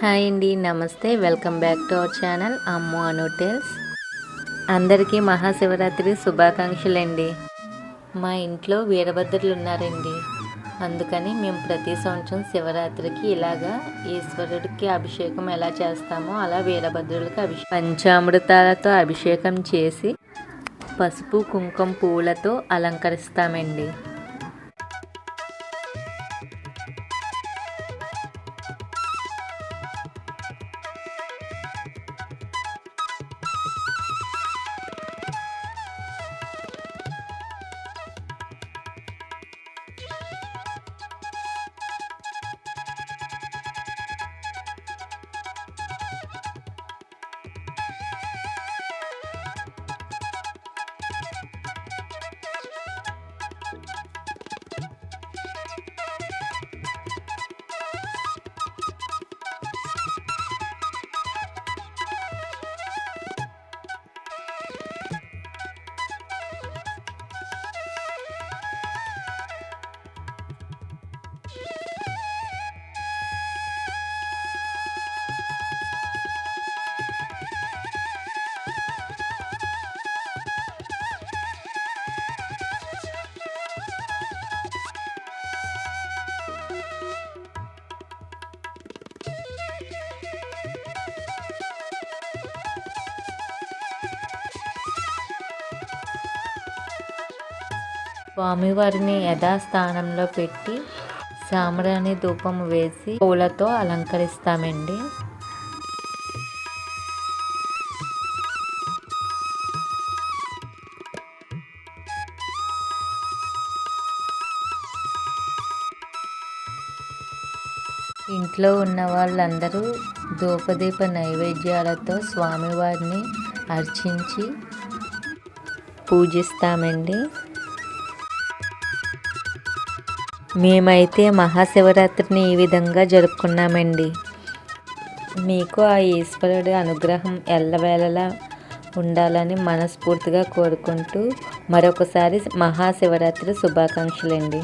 Hi అండి నమస్తే. Welcome back to our channel Ammu అనుటెల్స్ అందరికీ మహాశివరాత్రి శుభాకాంక్షలు అండి మా ఇంట్లో వీరభద్రులు ఉన్నారండి. అందుకని మేము ప్రతి సంవత్సరం శివరాత్రికి ఇలాగా ఈశ్వరుడికి అభిషేకం ఎలా చేస్తామో అలా వీరభద్రులకి అభిషేకం పంచామృతాలతో అభిషేకం చేసి పసుపు కుంకుమ పువ్వులతో అలంకరిస్తామండి. స్వామివారిని యథాస్థానంలో పెట్టి సాంబ్రాణి ధూపం వేసి పూలతో అలంకరిస్తామండి. ఇంట్లో ఉన్న వాళ్ళందరూ ధూపదీప నైవేద్యాలతో స్వామివారిని అర్చించి పూజిస్తామండి. మేమైతే మహాశివరాత్రిని ఈ విధంగా జరుపుకున్నామండి. మీకు ఆ ఈశ్వరుడి అనుగ్రహం ఎల్లవేళలా ఉండాలని మనస్ఫూర్తిగా కోరుకుంటూ మరొకసారి మహాశివరాత్రి శుభాకాంక్షలండి.